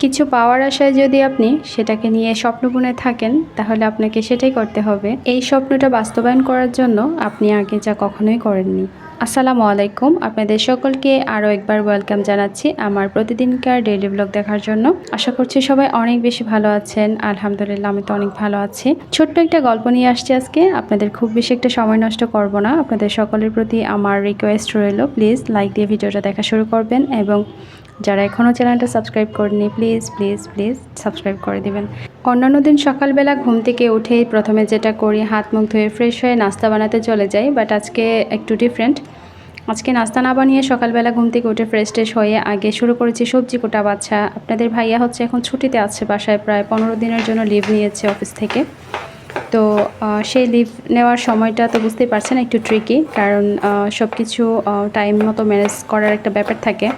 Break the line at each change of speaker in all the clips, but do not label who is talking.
কিছু পাওয়ার আশায় যদি আপনি সেটাকে নিয়ে স্বপ্ন বুনে থাকেন, তাহলে আপনাকে সেটাই করতে হবে। এই স্বপ্নটা বাস্তবায়ন করার জন্য আপনি আগে যা কখনোই করেননি। আসসালামু আলাইকুম। আপনাদের সকলকে আরও একবার ওয়েলকাম জানাচ্ছি আমার প্রতিদিনকার ডেইলি ব্লগ দেখার জন্য। আশা করছি সবাই অনেক বেশি ভালো আছেন। আলহামদুলিল্লাহ, আমি তো অনেক ভালো আছি। ছোট্ট একটা গল্প নিয়ে আসছি আজকে। আপনাদের খুব বেশি একটা সময় নষ্ট করব না। আপনাদের সকলের প্রতি আমার রিকোয়েস্ট রইল প্লিজ লাইক দিয়ে ভিডিওটা দেখা শুরু করবেন এবং যারা এখনও চ্যানেলটা সাবস্ক্রাইব করেনি প্লিজ প্লিজ প্লিজ সাবস্ক্রাইব করে দিবেন। অন্যান্য দিন সকালবেলা ঘুম থেকে উঠেই প্রথমে যেটা করি, হাত মুখ ধুয়ে ফ্রেশ হয়ে নাস্তা বানাতে চলে যাই বাট আজকে একটু ডিফারেন্ট আজকে নাস্তা না বানিয়ে সকালবেলা ঘুম থেকে উঠে ফ্রেশ ট্রেশ হয়ে আগে শুরু করেছি সবজি কোটা বাচ্চা। আপনাদের ভাইয়া হচ্ছে এখন ছুটিতে আছে বাসায় প্রায় পনেরো দিনের জন্য লিভ নিয়েছে অফিস থেকে। তো সেই লিভ নেওয়ার সময়টা তো বুঝতেই পারছেন একটু ট্রিকি কারণ সব কিছু টাইম মতো ম্যানেজ করার একটা ব্যাপার থাকে।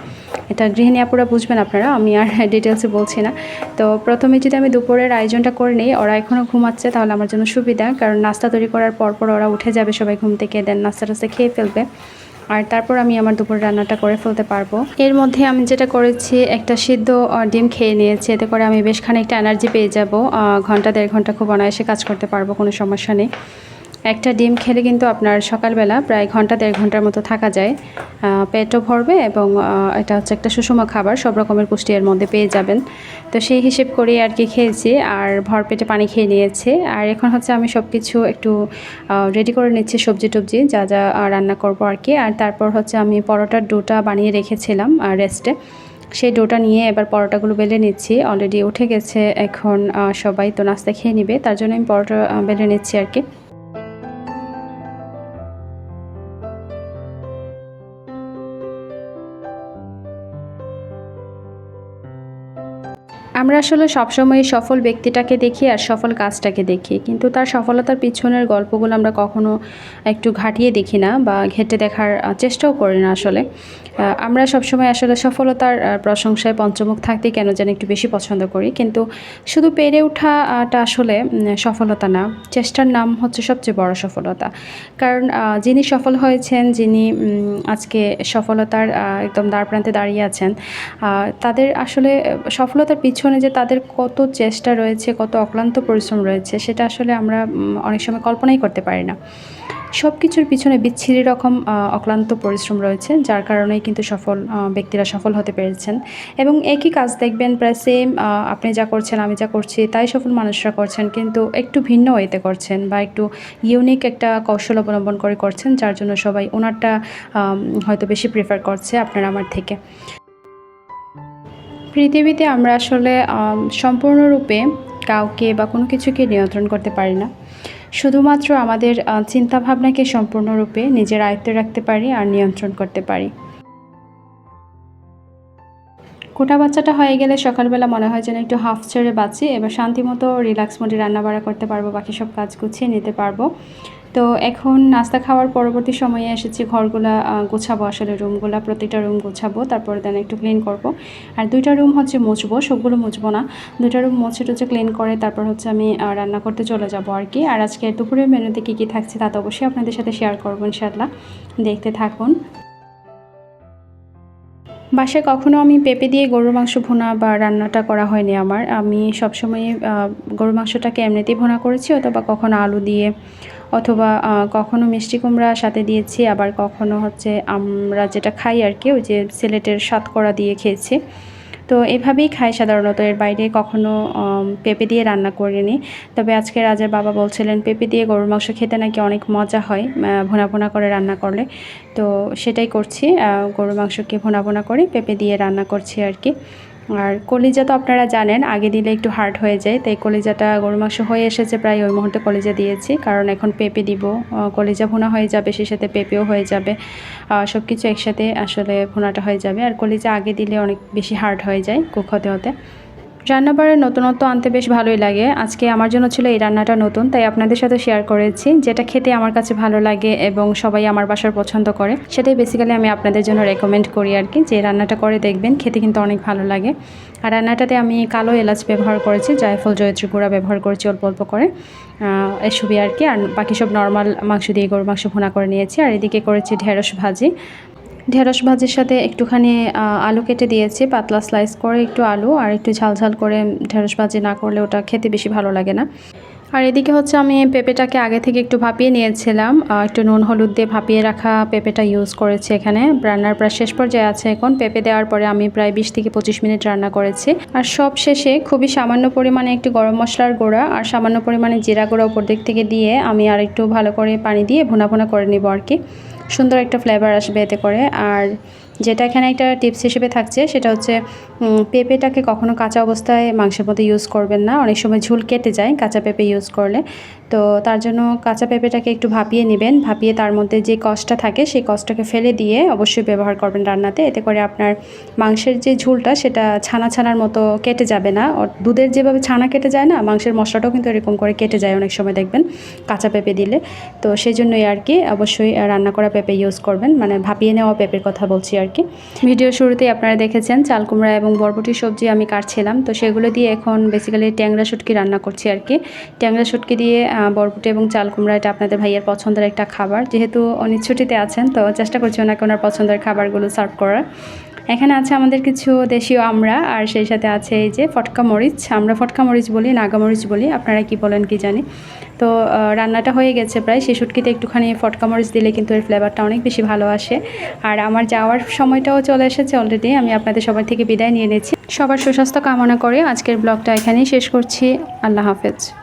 এটা গৃহিণী আপুরা বুঝবেন আপনারা, আমি আর ডিটেলসে বলছি না। তো প্রথমে যদি আমি দুপুরের আয়োজনটা করে নিই, ওরা এখনও ঘুমাচ্ছে, তাহলে আমার জন্য সুবিধা কারণ নাস্তা তৈরি করার পর পর ওরা উঠে যাবে সবাই ঘুম থেকে দেন নাস্তা টাস্তা খেয়ে ফেলবে। আর তারপর আমি আমার দুপুর রান্নাটা করে ফেলতে পারব। এর মধ্যে আমি যেটা করেছি, একটা সিদ্ধ ডিম খেয়ে নিয়েছি। এতে করে আমি বেশ খানিকটা এনার্জি পেয়ে যাব। ঘণ্টা, দেড় ঘণ্টা খুব অনায়াসে কাজ করতে পারব, কোনো সমস্যা নেই। একটা ডিম খেলে কিন্তু আপনার সকালবেলা প্রায় ঘণ্টা, দেড় ঘণ্টার মতো থাকা যায়। পেটও ভরবে এবং এটা হচ্ছে একটা সুষম খাবার, সব রকমের পুষ্টি এর মধ্যে পেয়ে যাবেন। তো সেই হিসেব করেই আর কি খেয়েছি, আর ভর পেটে পানি খেয়ে নিয়েছে। আর এখন হচ্ছে আমি সব কিছু একটু রেডি করে নিচ্ছি সবজি টবজি, যা যা রান্না করব আর কি। আর তারপর হচ্ছে আমি পরোটার ডোটা বানিয়ে রেখেছিলাম আর রেস্টে সেই ডোটা নিয়ে এবার পরোটাগুলো বেলে নিচ্ছি। অলরেডি উঠে গেছে এখন সবাই তো নাস্তা খেয়ে নিবে, তার জন্য আমি পরোটা বেলে নিচ্ছি আর কি। আমরা আসলে সবসময় সফল ব্যক্তিটাকে দেখি আর সফল কাজটাকে দেখি। কিন্তু তার সফলতার পিছনের গল্পগুলো আমরা কখনো একটু ঘাটিয়ে দেখি না বা ঘেটে দেখার চেষ্টাও করি না আসলে। আমরা সবসময় আসলে সফলতার প্রশংসায় পঞ্চমুখ থাকতে কেন যেন একটু বেশি পছন্দ করি। কিন্তু শুধু পেরে ওঠাটা আসলে সফলতা না। চেষ্টার নাম হচ্ছে সবচেয়ে বড় সফলতা। কারণ যিনি সফল হয়েছেন, যিনি আজকে সফলতার একদম দ্বার প্রান্তে দাঁড়িয়ে আছেন তাদের আসলে সফলতার পিছনে যে তাদের কত চেষ্টা রয়েছে, কত অক্লান্ত পরিশ্রম রয়েছে, সেটা আসলে আমরা অনেক সময় কল্পনাই করতে পারি না। সব কিছুর পিছনে বিচ্ছিরি রকম অক্লান্ত পরিশ্রম রয়েছে, যার কারণেই কিন্তু সফল ব্যক্তিরা সফল হতে পেরেছেন। এবং একই কাজ দেখবেন প্রায় সেম আপনি যা করছেন, আমি যা করছি, তাই সফল মানুষরা করছেন, কিন্তু একটু ভিন্ন ওয়েতে করছেন বা একটু ইউনিক একটা কৌশল অবলম্বন করে করছেন, যার জন্য সবাই ওনারটা হয়তো বেশি প্রেফার করছে আপনারা আমার থেকে। পৃথিবীতে আমরা আসলে সম্পূর্ণরূপে কাউকে বা কোনো কিছুকে নিয়ন্ত্রণ করতে পারি না। শুধুমাত্র আমাদের চিন্তাভাবনাকে সম্পূর্ণরূপে নিজের আয়ত্তে রাখতে পারি আর নিয়ন্ত্রণ করতে পারি। কোটা বাচ্চাটা হয়ে গেলে সকালবেলা মনে হয় যেন একটু হাফ ছেড়ে বাঁচি, এবার শান্তিমতো রিল্যাক্স মোডে রান্না বাড়া করতে পারব, বাকি সব কাজ গুছিয়ে নিতে পারব। তো এখন নাস্তা খাওয়ার পরবর্তী সময়ে এসেছি, ঘরগুলা গোছাবো আসলে রুমগুলা, প্রতিটা রুম গোছাবো, তারপর দেন একটু ক্লিন করব। আর দুইটা রুম হচ্ছে মুছবো, সবগুলো মুছবো না। দুইটা রুম মুছে টুচে ক্লিন করে তারপর হচ্ছে আমি রান্না করতে চলে যাব আর কি। আর আজকে দুপুরের মেনুতে কী কী থাকছে তা তো অবশ্যই আপনাদের সাথে শেয়ার করব ইনশাআল্লাহ। দেখতে থাকুন। বাসায় কখনো আমি পেঁপে দিয়ে গরুর মাংস ভোনা বা রান্নাটা করা হয়নি আমার। আমি সবসময় গরুর মাংসটাকে এমনিতেই ভোনা করেছি, অথবা কখনো আলু দিয়ে, অথবা কখনো মিষ্টি কুমড়া সাথে দিয়েছি, আবার কখনো হচ্ছে আমরা যেটা খাই আর কি, ওই যে সিলেটের সাতকড়া দিয়ে খেয়েছি। তো এভাবেই খাই সাধারণত। এর বাইরে কখনো পেঁপে দিয়ে রান্না করিনি। তবে আজকে রাজার বাবা বলছিলেন, পেঁপে দিয়ে গরুর মাংস খেতে নাকি অনেক মজা হয় ভোনা ভুনা করে রান্না করলে। তো সেটাই করছি গরুর মাংসকে ভোনা ভোনা করে পেঁপে দিয়ে রান্না করছি আর কি। আর কলিজা তো আপনারা জানেন, আগে দিলে একটু হার্ড হয়ে যায়, তাই কলিজাটা গরু মাংস হয়ে এসেছে প্রায় ওই মুহূর্তে কলিজা দিয়েছি, কারণ এখন পেঁপে দিব। কলিজা ভুনা হয়ে যাবে, সেই সাথে পেঁপেও হয়ে যাবে। সব কিছু একসাথে আসলে ভুনাটা হয়ে যাবে। আর কলিজা আগে দিলে অনেক বেশি হার্ড হয়ে যায় কুক হতে হতে। রান্নাবাড়ের নতুনত্ব আনতে বেশ ভালোই লাগে। আজকে আমার জন্য ছিল এই রান্নাটা নতুন, তাই আপনাদের সাথে শেয়ার করেছি, যেটা খেতে আমার কাছে ভালো লাগে এবং সবাই আমার বাসার পছন্দ করে। সেটাই বেসিক্যালি আমি আপনাদের জন্য রেকমেন্ড করি আর কি যে রান্নাটা করে দেখবেন, খেতে কিন্তু অনেক ভালো লাগে। আর রান্নাটাতে আমি কালো এলাচ ব্যবহার করেছি, জায়ফল, জয়ত্রী গুঁড়া ব্যবহার করেছি অল্প অল্প করে। এসবই আর কি আর বাকি সব নর্মাল মাংস দিয়ে গরুর মাংস ভুনা করে নিয়েছি। আর এদিকে করেছি ঢেঁড়স ভাজি। ঢেঁড়স ভাজির সাথে একটুখানি আলু কেটে দিয়েছি, পাতলা স্লাইস করে একটু আলু, আর একটু ঝালঝাল ঝাল করে ঢেঁড়স ভাজি না করলে ওটা খেতে বেশি ভালো লাগে না। আর এদিকে হচ্ছে আমি পেঁপেটাকে আগে থেকে একটু ভাপিয়ে নিয়েছিলাম একটু নুন হলুদ দিয়ে ভাপিয়ে রাখা পেঁপেটা ইউজ করেছি এখানে। রান্নার প্রায় শেষ পর্যায়ে আছে এখন। পেঁপে দেওয়ার পরে আমি প্রায় বিশ থেকে পঁচিশ মিনিট রান্না করেছি। আর সব শেষে খুবই সামান্য পরিমাণে একটু গরম মশলার গুঁড়া আর সামান্য পরিমাণে জিরা গুঁড়া উপর দিক থেকে দিয়ে আমি আর একটু ভালো করে পানি দিয়ে ভুনা ভুনা করে নিব আর কি। সুন্দর একটা ফ্লেভার আসবে এতে করে। আর যেটা এখানে একটা টিপস হিসেবে থাকছে, সেটা হচ্ছে পেঁপেটাকে কখনো কাঁচা অবস্থায় মাংসের মধ্যে ইউজ করবেন না। অনেক সময় ঝুল কেটে যায় কাঁচা পেঁপে ইউজ করলে। তো তার জন্য কাঁচা পেঁপেটাকে একটু ভাপিয়ে নেবেন। ভাপিয়ে তার মধ্যে যে কষটা থাকে, সেই কষটাকে ফেলে দিয়ে অবশ্যই ব্যবহার করবেন রান্নাতে। এতে করে আপনার মাংসের যে ঝুলটা, সেটা ছানা ছানার মতো কেটে যাবে না। দুধের যেভাবে ছানা কেটে যায় না, মাংসের মশলাটাও কিন্তু এরকম করে কেটে যায় অনেক সময় দেখবেন কাঁচা পেঁপে দিলে। তো সেই জন্যই আর কি, অবশ্যই রান্না করা পেঁপে ইউজ করবেন। মানে ভাপিয়ে নেওয়া পেঁপের কথা বলছি কি ভিডিও শুরুতেই আপনারা দেখেছেন চাল কুমড়া এবং বরবটি সবজি আমি কাটছিলাম। তো সেগুলো দিয়ে এখন বেসিক্যালি ট্যাংরা শুটকি রান্না করছি আর কি ট্যাংরা শুটকি দিয়ে বরবটি এবং চাল কুমড়া এটা আপনাদের ভাইয়ের পছন্দের একটা খাবার। যেহেতু অনেক ছুটিতে আছেন, তো চেষ্টা করছি ওনাকে ওনার পছন্দের খাবারগুলো সার্ভ করার। এখানে আছে আমাদের কিছু দেশীয় আমরা, আর সেই সাথে আছে এই যে ফটকা মরিচ। আমরা ফটকা মরিচ বলি, নাগা মরিচ বলি, আপনারা কি বলেন কি জানি। তো রান্নাটা হয়ে গেছে প্রায়। সেই শুটকিতে একটুখানি ফটকা মরিচ দিলে কিন্তু এর ফ্লেভারটা অনেক বেশি ভালো আসে। আর আমার যাওয়ার সময়টাও চলে এসেছে অলরেডি আমি আপনাদের সবার থেকে বিদায় নিয়ে নিয়েছি সবার সুস্বাস্থ্য কামনা করে আজকের ব্লগটা এখানেই শেষ করছি। আল্লাহ হাফেজ।